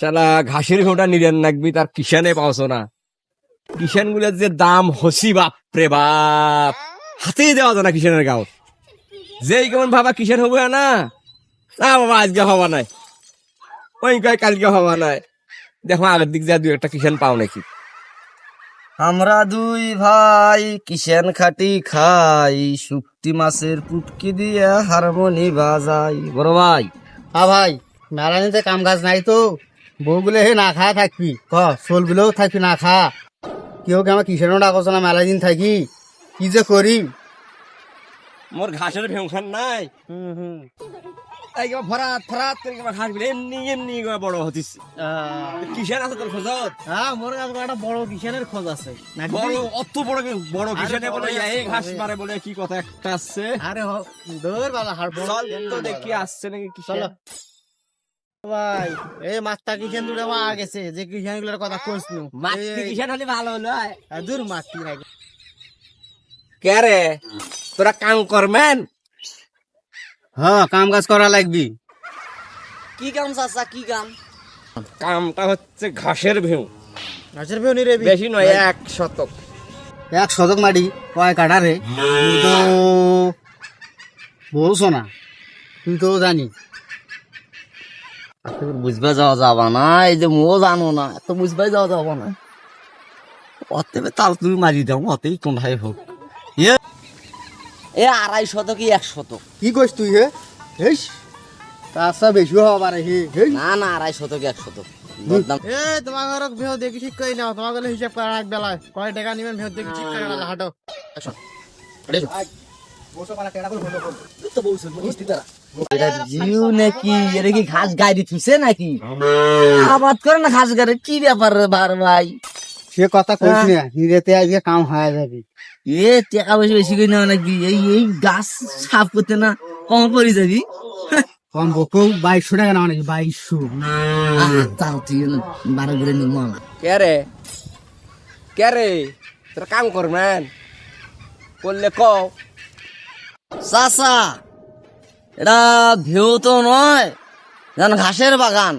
শালা, ঘাসের ঘোটা নিলেন নাকবি, তার কিষানে পাওছো না। কিষানগুলোর যে দাম, হসি বাপরে বাপ। হাতেই দেওয়া যায় না কিষানের গাও যেই কেমন ভাবা কিষান হবে না। না বাবা, আজকে হওয়া নাই। ওই কয়, কালকে হওয়া নাই। দেখো, আগের দিক যা দু একটা কিষান পাও নাকি। আমরা দুই ভাই কিষেন খাটি খাই, শুক্তি মাছের পুটকি দিয়ে হারমোনি বাজাই। বড় ভাই হ্যাঁ ভাই নারায়ণীতে কাম কাজ নাই তো। বউগুলো হে না খায় থাকবি। ক শোলগুলোও থাকবি না খা। কেউ কি আমার কিসেরও ডাকছ না মেলা দিন থাকি? কি যে করি? মোর ঘাসের ভেউখান নাই। হুম হুম। তাই কেমন ফরাত ফরাত করে কেমন ঘাস এমনি এমনি বড় হতিস কিষান আছে তোর খোঁজত? হ্যাঁ মোর কাছে একটা বড় কিষেনের খোঁজ আছে। বড় অত বড় বড় কিষানে বলে এই ঘাস মারে বলে কি কথা একটা আছে? আরে হ দৌড় বালা চল তো দেখি আসছে নাকি কিষান ভাই এই মাত্তা কিষেন দুটো মারা গেছে যে কিষেনগুলোর কথা মাতৃ কিষান হলে ভালো হলো দূর মাত্তি নাকি কে রে তোরা কাম করবেন হ্যাঁ কাম কাজ করা লাগবি। কি কাম চাচা কি কাম কামটা হচ্ছে ঘাসের ভেউ। গাছের বেউ নিরে বেশি নয় এক শতক। এক শতক মাটি কয় কাটা রে? তো বলছো না তুই তো জানি। বুঝবে যাওয়া যাবা না এই যে মো জানো না এত বুঝবে যাওয়া যাবা না। অতএবে তাল তুমি মারি দাও অতেই কোনটাই হোক। এ আড়াই শতক এক শতক। কি কইস তুই হে? হেস তার বেশি হওয়া পারে হে হেই না না আড়াই শতক এক শতক। দরদাম এ তোমার ঘর ভেও দেখি ঠিক করে নাও তোমার গেলে হিসাব করা এক বেলায় কয় টাকা নিবেন ভেও দেখি ঠিক করে বেলা হাঁটো। কি নাকি? আবাদ করে না ঘাস গাড়ি কি ব্যাপার ভাই? সে কথা কইস না নিরেতে আজকে কাম হয়ে যাবে। এ টাকা বেশি বেশি করে নেওয়া নাকি? এই এই গাছ সাফ করতে না কম পড়ে যাবি। কম বকো বাইশশো টাকা নাও নাকি? বাইশশো। তাও তুই বারো করে নিব না কে রে? কে রে? তোরা কাম করবেন করলে কও চাচা এটা ভেউ তো নয় জান ঘাসের বাগান।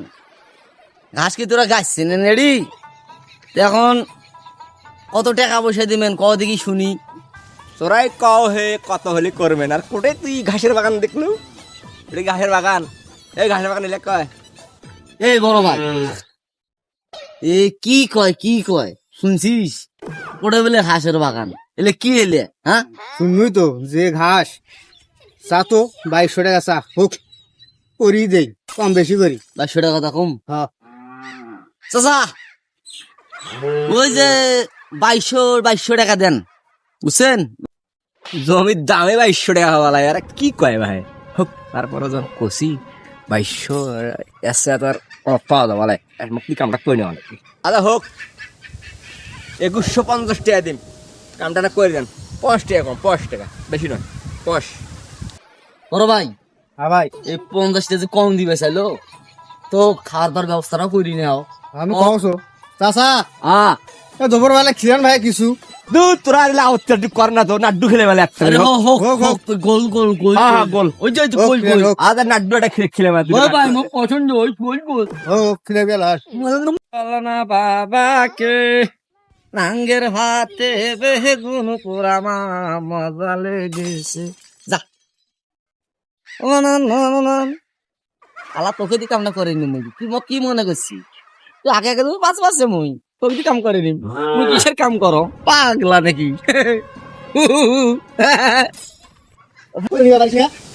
ঘাস কি তোরা গাছ চেনে নেড়ি এখন কত টাকা পয়সা দিবেন ক দেখি শুনি। তোরাই কও হে কত হলে করবেন? আর কোটে তুই ঘাসের বাগান দেখলু? এটা ঘাসের বাগান। এই ঘাসের বাগান এলে কয়? এই বড় ভাই। এ কি কয় কি কয়? শুনছিস? ওটা বলে ঘাসের বাগান। এলে কি এলে হ্যাঁ? শুনবি তো যে ঘাস। চা তো বাইশশো টাকা চা। হোক করি দেই কম বেশি করি। বাইশশো টাকা কথা কম? হ্যাঁ। চাচা ওই যে বাইশশো বাইশশো টাকা দেন। বুঝছেন? জমির দামে বাইশশো টাকা হওয়া লাগে। আর কি কয় ভাই? হোক তারপরে যখন কষি বাইশশো এসে তো আর অনেক পাওয়া যাওয়া লাগে মুক্তি কামটা করে নেওয়া লাগে। আচ্ছা হোক। একুশশো পঞ্চাশ টাকা দিন। কামটা না করে দেন। পঞ্চাশ টাকা কম পঞ্চাশ টাকা। বেশি নয় পঞ্চাশ বড় ভাই হ্যাঁ ভাই। এই পঞ্চাশটা যে কম দিবে চাইলো তো খাওয়ার দাওয়ার ব্যবস্থাটাও করি নাও। আমি ও। চাচা। আ। দুপুর বেলা খিলেন ভাই কিছু। দূর তোরা দিলে আউত্তর কর না তো নাড্ডু খেলে বেলা একটা গোল গোল গোল গোল। ওই যে গোল গোল। আদা নাড্ডু একটা খেলে খেলে বেলা ওই ভাই আমার পছন্দ ওই গোল গোল। ও খিলে বেলা না বাবাকে রাঙ্গের ভাতে বেগুন পোড়া মা মজা লেগেছে। যা। ও না না না না আলা তোকে দি কামনা করে নি মুই তুই মোক কি মনে করছি তুই আগে আগে তুমি পাঁচ পাঁচে মুই। কাম করে নি মুই কিসের কাম করো? পাগলা নাকি?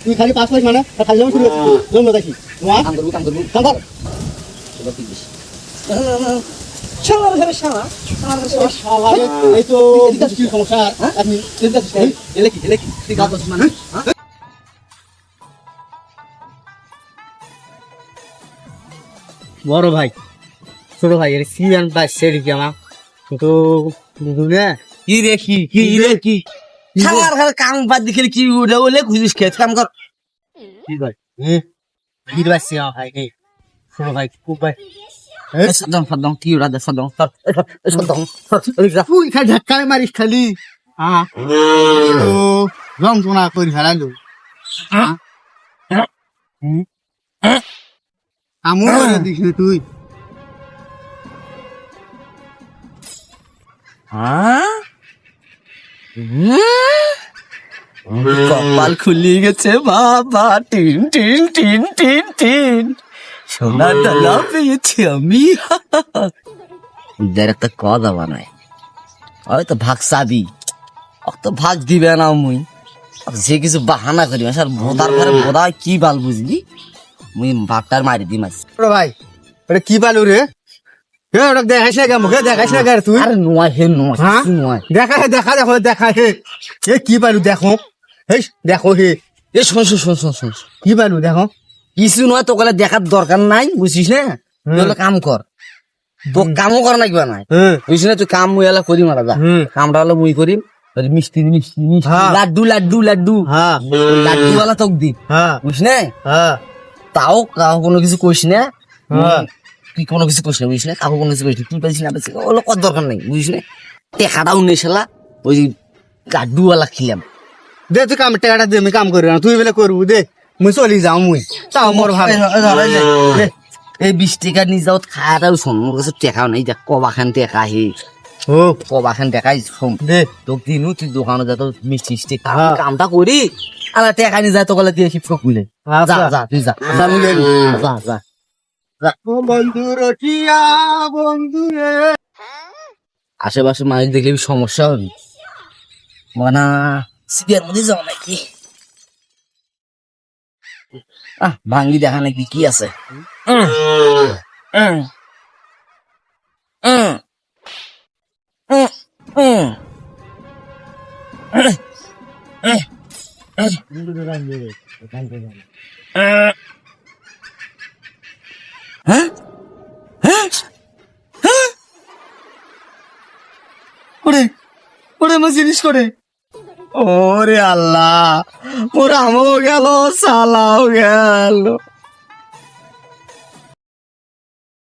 তুই খালি পাঁচ মানে খালি জমি শুরু জমি দেখি। কাম করবি কাম করবি। কাম কর। সমস্যা? মানে? হ্যাঁ? বড় ভাই ছোট ভাই এর সিজন পাই সেরি কি আমার। কিন্তু কি রে কি কি রে কি? শালার ঘরে কাম বাদ দিকে কি উঠে বলে খুঁজিস খেত কাম কর কি ভাই হ্যাঁ ভিড় বাসছে ভাই এই। ছোট ভাই খুব ভাই সদম সদম কি উড়া দে সদম সর সদম সর তুই খালি ধাক্কা মারিস খালি। হ্যাঁ তো যন্ত্রণা করে ফেলালো হ্যাঁ আমু করে দিস তুই। কপাল খুলি গেছে, বাবা। টিন টিন টিন টিন টিন। সোনা ডালা পেয়েছি আমি। একটা কথা বানায়। হয়তো ভাগ চাবি। অত ভাগ দিবে না মুই। যে কিছু বাহানা করি স্যার ঘরে বোধা হয় কি বাল বুঝলি? মুই ভাগটার মারি দিম আজ। ওরে ভাই ওটা কি পালু রে? হে ওটা দেখাইস না কে মুখে দেখাইস না তুই। আরে নয় হে নয়? কিছু নয় দেখা হে দেখা দেখো দেখা হে। এ কি পালু দেখো। হে দেখো হে। এ শোন শোন শোন শোন শোন। শোন। কি পালু দেখো। কিছু নয় তোকে দেখার দরকার নাই বুঝছিস না? তুই কাম কর। তো কামও কর না হ্যাঁ বুঝছিস না তুই কাম মুই এলা করি মারা যা হুম। কামটা হলো মুই করিম। মিষ্টি মিষ্টি হ্যাঁ। লাড্ডু লাড্ডু লাড্ডু। হ্যাঁ। লাড্ডু ওয়ালা তোক দি হ্যাঁ। বুঝিস না? তাও কোনো কিছু কইস না। তুই কোনো কিছু কইস না বুঝিস না কাউ কোনো কিছু কইস না তুই পাইছিস না পাইছিস ওগুলো কত দরকার নেই বুঝিস না টেকাটাও নেই শালা ওই লাড্ডু ওয়ালা খিলাম। দে তুই কাম টাকাটা দে আমি কাম করি না তুই বেলে করব দে মুই চলি যাও মুই। তাও মোর ভালো। এই। বিশ টাকা নিয়ে যাও খাওয়াটাও শোন মোর কাছে টেকাও নেই দেখ কবাখান টেকা হে ও। কবাখান টেকাই শোন দে। তোক দিনু তুই দোকানে যা তো মিষ্টি মিষ্টি। কামটা করি আর টেকা নিয়ে যায় তোকে দিয়ে শিক্ষক খুলে আচ্ছা। যা যা তুই যা যা, যা যা। আশেপাশে মানুষ দেখলে সমস্যা হবে? মানা সিগার মধ্যে যাও নাকি? আহ, ভাঙ্গি দেখা নাকি কি আছে? ওরে ওরে আমার জিনিস করে। ওরে আল্লাহ ওরে আমও গেল সালাও গেল।